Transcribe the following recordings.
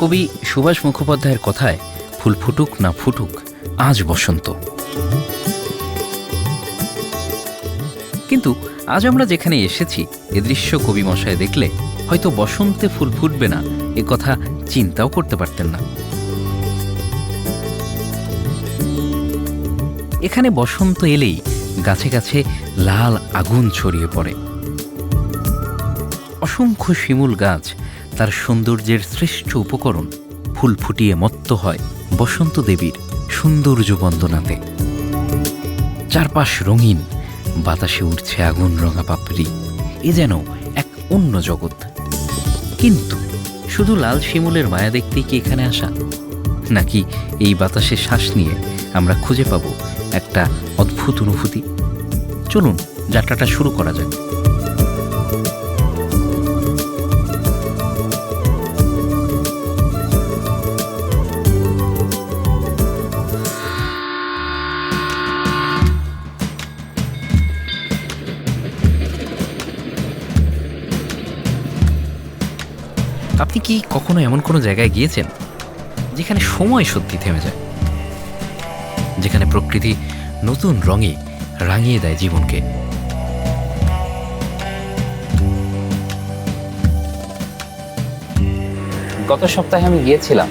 কবি সুভাষ মুখোপাধ্যায়ের কথায়, ফুল ফুটুক না ফুটুক, আজ বসন্ত। কিন্তু আজ আমরা যেখানে এসেছি, এ দৃশ্য কবি মশায় দেখলে হয়তো বসন্তে ফুল ফুটবে না, এ কথা চিন্তাও করতে পারতেন না। এখানে বসন্ত এলেই গাছে গাছে লাল আগুন ছড়িয়ে পড়ে। অসংখ্য শিমুল গাছ তার সৌন্দর্যের শ্রেষ্ঠ উপকরণ ফুল ফুটিয়ে মত্ত হয় বসন্ত দেবীর সৌন্দর্য বন্দনাতে। চারপাশ রঙিন, বাতাসে উঠছে আগুন রঙা পাপড়ি, এ যেন এক অন্য জগৎ। কিন্তু শুধু লাল শিমুলের মায়া দেখতেই কি এখানে আসা? নাকি এই বাতাসে শ্বাস নিয়ে আমরা খুঁজে পাব একটা অদ্ভুত অনুভূতি? চলুন যাত্রাটা শুরু করা যাক। আপনি কি কখনো এমন কোনো জায়গায় গিয়েছেন যেখানে সময় সত্যি থেমে যায়? যেখানে প্রকৃতি নতুন রঙে রাঙিয়ে দেয় জীবনকে? গত সপ্তাহে আমি গিয়েছিলাম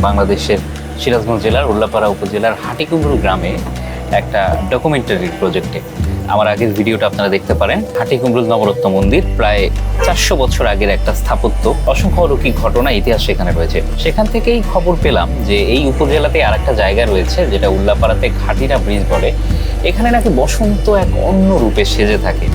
বাংলাদেশের সিরাজগঞ্জ জেলার উল্লাপাড়া উপজেলার হাটিকুমরুল গ্রামে একটা ডকুমেন্টারি প্রজেক্টে আমার আগের ভিডিওটা আপনারা দেখতে পারেন। হাটিকুমরুল নবরত্ন মন্দির প্রায় চারশো বছর আগের একটা স্থাপত্য। অসংখ্য অলৌকিক ঘটনা, ইতিহাস সেখানে রয়েছে। সেখান থেকেই খবর পেলাম যে এই উপজেলাতে আর একটা জায়গা রয়েছে, যেটা উল্লাপাড়াতে ঘাটিরা ব্রিজ বলে। এখানে নাকি বসন্ত এক অন্য রূপে সেজে থাকে।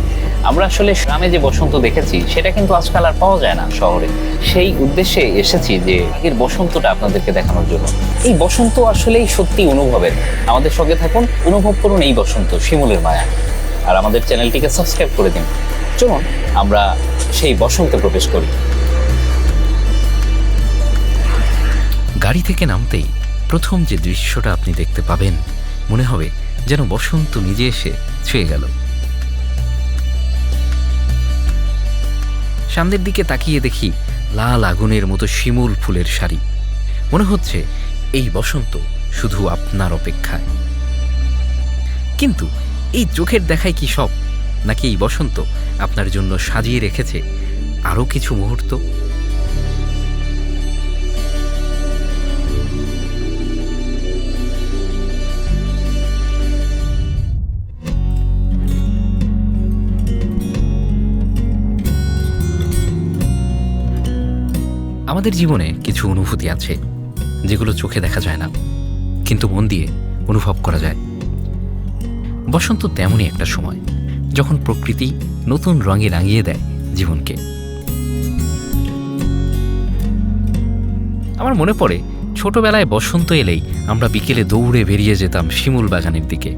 আমরা আসলে গ্রামে যে বসন্ত দেখেছি, সেটা কিন্তু আজকাল আর পাওয়া যায় না শহরে। সেই উদ্দেশ্যে এসেছি যে আগের বসন্তটা আপনাদেরকে দেখানোর জন্য। এই বসন্ত আসলেই সত্যি অনুভবের। আমাদের সঙ্গে থাকুন, অনুভব করুন এই বসন্ত, শিমুলের মায়া। আর আমাদের চ্যানেলটিকে সাবস্ক্রাইব করে দিন। চলুন, আমরা সেই বসন্তে প্রবেশ করি। গাড়ি থেকে নামতেই প্রথম যে দৃশ্যটা আপনি দেখতে পাবেন, মনে হবে যেন বসন্ত নিজে এসে ছুঁয়ে গেল। সামনের দিকে তাকিয়ে দেখি লাল আগুনের মতো শিমুল ফুলের শাড়ি। মনে হচ্ছে এই বসন্ত শুধু আপনার অপেক্ষায়। কিন্তু এই চোখের দেখায় কি সব? নাকি এই বসন্ত আপনার জন্য সাজিয়ে রেখেছে আরও কিছু মুহূর্ত? আমাদের জীবনে কিছু অনুভূতি আছে যেগুলো চোখে দেখা যায় না, কিন্তু মন দিয়ে অনুভব করা যায়। বসন্ত তেমনই একটা সময়, যখন প্রকৃতি নতুন রঙে রাঙিয়ে দেয় জীবনকে। আমার মনে পড়ে, ছোটবেলায় বসন্ত এলেই আমরা বিকেলে দৌড়ে বেরিয়ে যেতাম শিমুল বাগানের দিকে।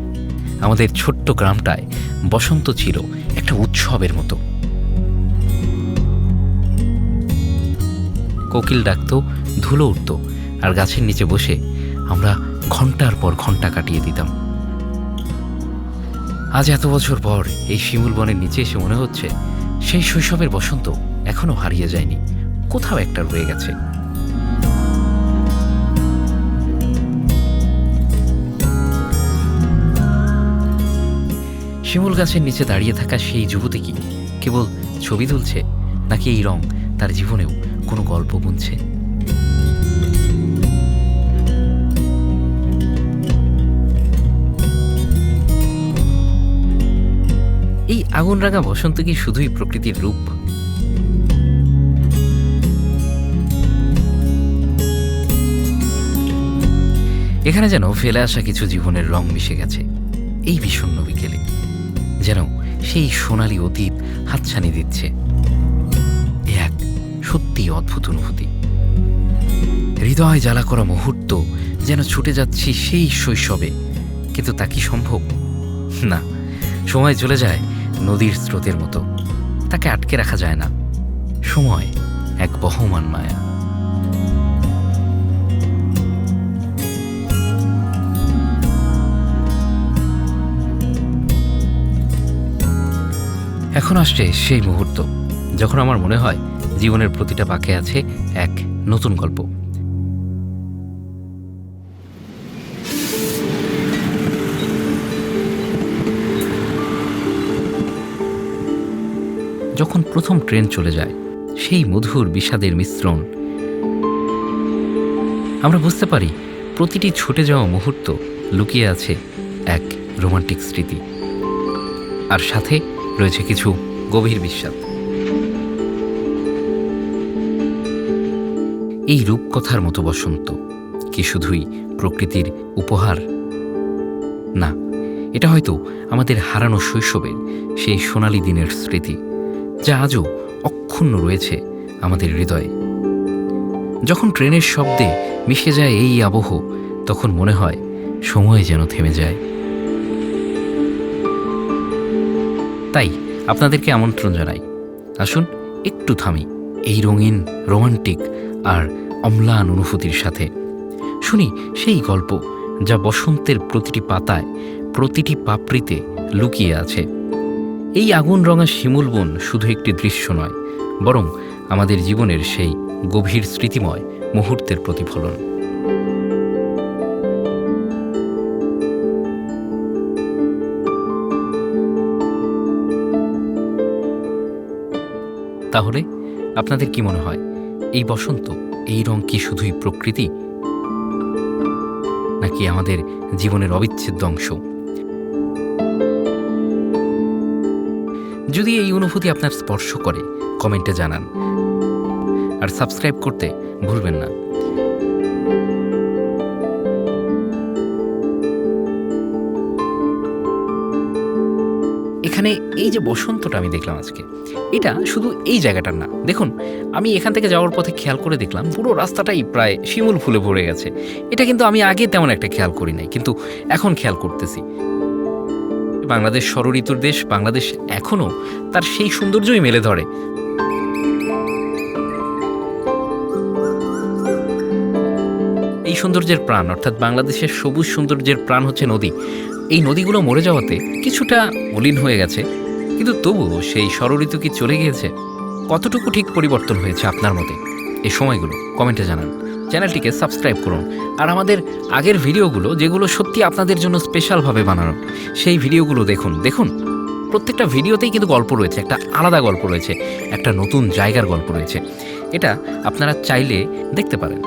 আমাদের ছোট্ট গ্রামটায় বসন্ত ছিল একটা উৎসবের মতো। কোকিল ডাকত, ধুলো উঠত, আর গাছের নিচে বসে আমরা ঘণ্টার পর ঘণ্টা কাটিয়ে দিতাম। আজ এত বছর পর এই শিমুল বনের নিচে এসে মনে হচ্ছে সেই শৈশবের বসন্ত এখনও হারিয়ে যায়নি। কোথাও একটা রয়ে গেছে। শিমুল গাছের নিচে দাঁড়িয়ে থাকা সেই যুবতী কি কেবল ছবি তুলছে নাকি এই রং তার জীবনেও কোনো গল্প বুনছে আগুন রাঙা বসন্ত কি শুধুই প্রকৃতির রূপ? এখানে যেন ফেলে আসা কিছু জীবনের রং মিশে গেছে, এই বিষণ্ণ বিকেলে। যেন সেই সোনালি অতীত হাতছানি দিচ্ছে এক সত্যি অদ্ভুত অনুভূতি। হৃদয় জ্বালা করা মুহূর্ত যেন ছুটে যাচ্ছি সেই শৈশবে, কিন্তু তা কি সম্ভব? না, সময় চলে যায় নদীর স্রোতের মতো। তাকে আটকে রাখা যায় না। সময় এক বহমান মায়া। এখন আসছে সেই মুহূর্ত, যখন আমার মনে হয় জীবনের প্রতিটা পাকে আছে এক নতুন গল্প। যখন প্রথম ট্রেন চলে যায়, সেই মধুর বিষাদের মিশ্রণ। আমরা বুঝতে পারি, প্রতিটি ছুটে যাওয়া মুহূর্ত লুকিয়ে আছে এক রোমান্টিক স্মৃতি। আর সাথে রয়েছে কিছু গভীর বিশ্বাস এই রূপকথার মতো বসন্ত কি শুধুই প্রকৃতির উপহার? না, এটা হয়তো আমাদের হারানো শৈশবের সেই সোনালি দিনের স্মৃতি। যা আজও অক্ষুণ্ণ রয়েছে আমাদের হৃদয়ে। যখন ট্রেনের শব্দে মিশে যায় এই আবহ, তখন মনে হয় সময় যেন থেমে যায়। তাই আপনাদেরকে আমন্ত্রণ জানাই। আসুন একটু থামি এই রঙিন, রোমান্টিক আর অম্লান অনুভূতির সাথে। শুনি সেই গল্প যা বসন্তের প্রতিটি পাতায়, প্রতিটি পাপড়িতে লুকিয়ে আছে। এই আগুন রঙা শিমুল বন শুধু একটি দৃশ্য নয়, বরং আমাদের জীবনের সেই গভীর স্মৃতিময় মুহূর্তের প্রতিফলন। তাহলে আপনাদের কি মনে হয়, এই বসন্ত, এই রং কি শুধুই প্রকৃতি? নাকি আমাদের জীবনের অবিচ্ছেদ্য অংশ? যদি এই অনুভূতি আপনার স্পর্শ করে, কমেন্টে জানান। আর সাবস্ক্রাইব করতে ভুলবেন না। এখানে এই যে বসন্তটা আমি দেখলাম আজকে, এটা শুধু এই জায়গাটার না। দেখুন, আমি এখান থেকে যাওয়ার পথে খেয়াল করে দেখলাম, পুরো রাস্তাটাই প্রায় শিমুল ফুলে ভরে গেছে। এটা কিন্তু আমি আগে তেমন একটা খেয়াল করি নাই, কিন্তু এখন খেয়াল করতেছি। বাংলাদেশ ষড়ঋতুর দেশ, বাংলাদেশ এখনও তার সেই সৌন্দর্যই মেলে ধরে। এই সৌন্দর্যের প্রাণ, অর্থাৎ বাংলাদেশের সবুজ সৌন্দর্যের প্রাণ হচ্ছে নদী। এই নদীগুলো মরে যাওয়াতে কিছুটা মলিন হয়ে গেছে, কিন্তু তবুও সেই ষড়ঋতু কি চলে গিয়েছে? কতটুকু ঠিক পরিবর্তন হয়েছে আপনার মতে? এই সময়গুলো কমেন্টে জানান। চ্যানেলটিকে সাবস্ক্রাইব করুন। আর আমাদের আগের ভিডিওগুলো, যেগুলো সত্যি আপনাদের জন্য স্পেশালভাবে বানানো, সেই ভিডিওগুলো দেখুন। দেখুন, প্রত্যেকটা ভিডিওতেই কিন্তু গল্প রয়েছে, একটা আলাদা গল্প রয়েছে, একটা নতুন জায়গার গল্প রয়েছে। এটা আপনারা চাইলে দেখতে পারেন।